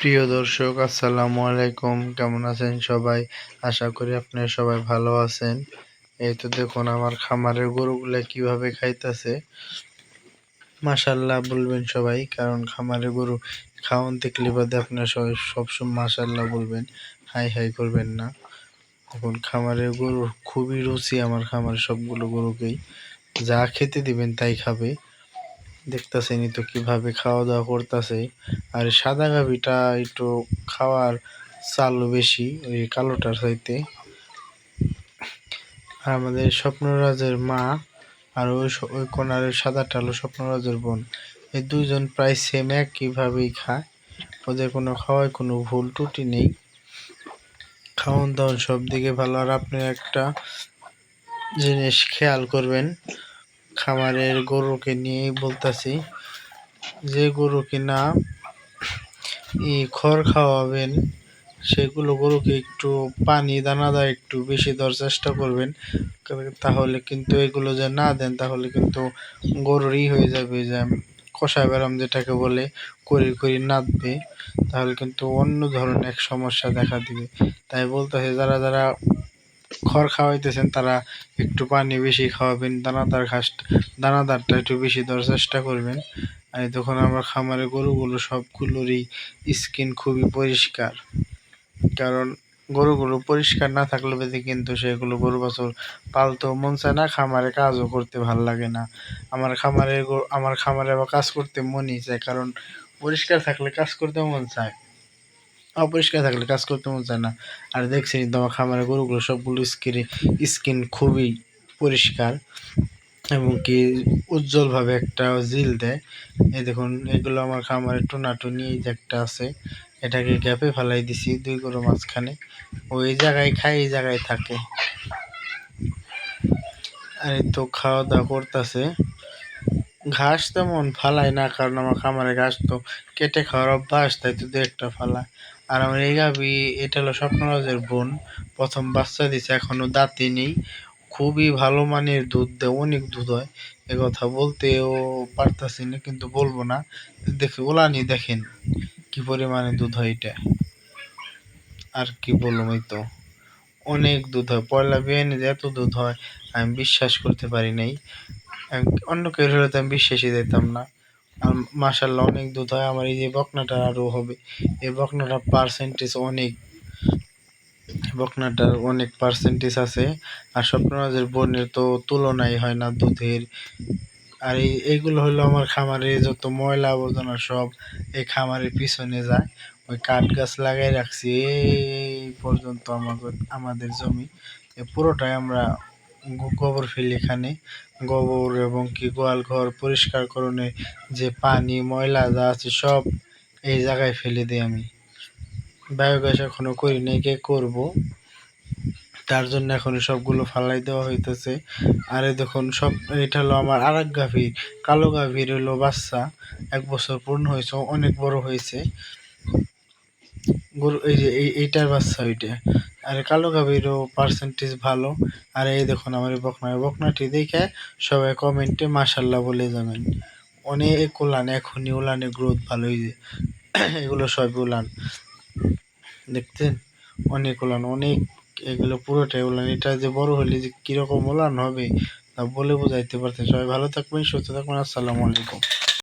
প্রিয় দর্শক, আসসালামু আলাইকুম। কেমন আছেন সবাই? আশা করি আপনারা সবাই ভালো আছেন। এই তো দেখুন, আমার খামারের গরুগুলা কীভাবে খাইতেছে। মাশাল্লাহ বলবেন সবাই, কারণ খামারের গরু খাওয়ান দেখলে বাদে আপনারা সবাই সবসময় মাশাল্লাহ বলবেন, হাই হাই করবেন না। এখন খামারের গরু খুবই রুচি, আমার খামারের সবগুলো গরুকেই। যা খেতে দিবেন তাই খাবে। দেখতেছেনই তো কীভাবে খাওয়া দাওয়া করতেছে। আর সাদা গাভিটা একটু খাওয়ার চালু বেশি, ওই কালোটার চাইতে। আর আমাদের স্বপ্নরাজের মা আর ওই ওই কোনার সাদাটা হলো স্বপ্নরাজের বোন। এই দুইজন প্রায় সেম একইভাবেই খায়। ওদের কোনো খাওয়ায় কোনো ভুল ত্রুটি নেই। খাওয়ান দাওয়ান সব দিকে ভালো। আর আপনি একটা জিনিস খেয়াল করবেন খামারের গরুকে নিয়েই বলতেছি, যে গরু কিনা ই খড় খাওয়াবেন, সেগুলো গরুকে একটু পানি দানা দানাদার একটু বেশি দেওয়ার চেষ্টা করবেন, তাহলে কিন্তু এগুলো যে না দেন, তাহলে কিন্তু গরুরই হয়ে যাবে যে কষা ব্যারাম যেটাকে বলে করি করি নাদবে তাহলে কিন্তু অন্য ধরনের এক সমস্যা দেখা দিবে। তাই বলতে হয় যারা যারা খড় খাওয়াইতেছেন, তারা একটু পানি বেশি খাওয়াবেন, দানাদার ঘাস দানাদারটা একটু বেশি দেওয়ার চেষ্টা করবেন। আর তখন আমার খামারে গরুগুলো সবগুলোরই স্কিন খুবই পরিষ্কার। কারণ গরুগুলো পরিষ্কার না থাকলে বেঁধে কিন্তু সেগুলো গরু বছর পালতেও মন চায় না, খামারে কাজও করতে ভালো লাগে না। আমার খামারে আমার খামারে আবার কাজ করতে মনই চায়, কারণ পরিষ্কার থাকলে কাজ করতে মন চায়। অপরিষ্কার থাকলে কাজ করতে মন চায় না। আর দেখছি তোমার খামারের গরুগুলো সবগুলো স্কিনে স্কিন খুবই পরিষ্কার এবং কি উজ্জ্বলভাবে একটা জিল দেয়। এই দেখুন, এগুলো আমার খামারে টুনাটুনি যে একটা আছে, এটাকে গ্যাপে ফেলাই দিছি দুই গরু মাঝখানে। ওই জায়গায় খায়, এই জায়গায় থাকে। আর তো খাওয়া দাওয়া করতেছে। ঘাস তেমন ফালাই না, কারণ আমার খামারে ঘাস তো কেটে খাওয়ার অভ্যাস, তাই তো দু একটা ফালায়। আর আমার এই গাভি, এটা হলো স্বপ্নরাজের বোন। প্রথম বাচ্চা দিছে, এখনও দাঁতি নেই। খুবই ভালো মানের দুধ দেয়, অনেক দুধ হয়। এ কথা বলতেও পারতাছি না, কিন্তু বলব না। দেখে ওলানি দেখেন, কি পরিমাণে দুধ হয় এটা। আর কি বলব এই তো, অনেক দুধ হয়। পয়লা বিয়ানে যে এত দুধ হয়, আমি বিশ্বাস করতে পারি নাই। অন্য কেউ হলে তো আমি বিশ্বাসই দিতাম না। আর মাসাল্লাহ অনেক দুধ হয়। আমার এই যে বকনাটা আরও হবে। এই বকনাটা পার্সেন্টেজ অনেক। বকনাটার অনেক পার্সেন্টেজ আছে। আর স্বপ্নরাজের বোনের তো তুলনাই হয় না দুধের। আর এই এইগুলো হলো আমার খামারে যত ময়লা আবর্জনা সব এই খামারের পিছনে যায়। ওই কাঠ গাছ লাগাই রাখছি, এই পর্যন্ত আমাদের আমাদের জমি। পুরোটাই আমরা গোবর ফেলি এখানে। গোবর এবং কি গোয়াল ঘর পরিষ্কার করণে যে পানি, ময়লা যা আছে সব এই জায়গায় ফেলে দিই আমি। বায়োগ্যাস এখনও করি নাই, কে করব? তার জন্য এখন সবগুলো ফালাই দেওয়া হইতেছে। আর দেখুন, সব এটা হলো আমার আর এক গাভীর, কালো গাভীর হলো বাচ্চা। এক বছর পূর্ণ হয়েছে, অনেক বড় হয়েছে। গরু এই যে এইটার বাচ্চা ওইটা। আর কালো গাভীরও পার্সেন্টেজ ভালো। আর এই দেখুন আমার এই বকনা। বকনাটি দেখে সবাই কমেন্টে মাসাল্লাহ বলে যাবেন। অনেক উলান, এখনই উলানের গ্রোথ ভালো হয়েছে এগুলো সব উলান। দেখছেন? অনেক উলান, অনেক এগুলো পুরোটাই উলান। এটা যে বড় হলে যে কীরকম উলান হবে তা বলে বোঝাইতে পারতেন সবাই ভালো থাকবেন, সুস্থ থাকবেন, আসসালামু আলাইকুম।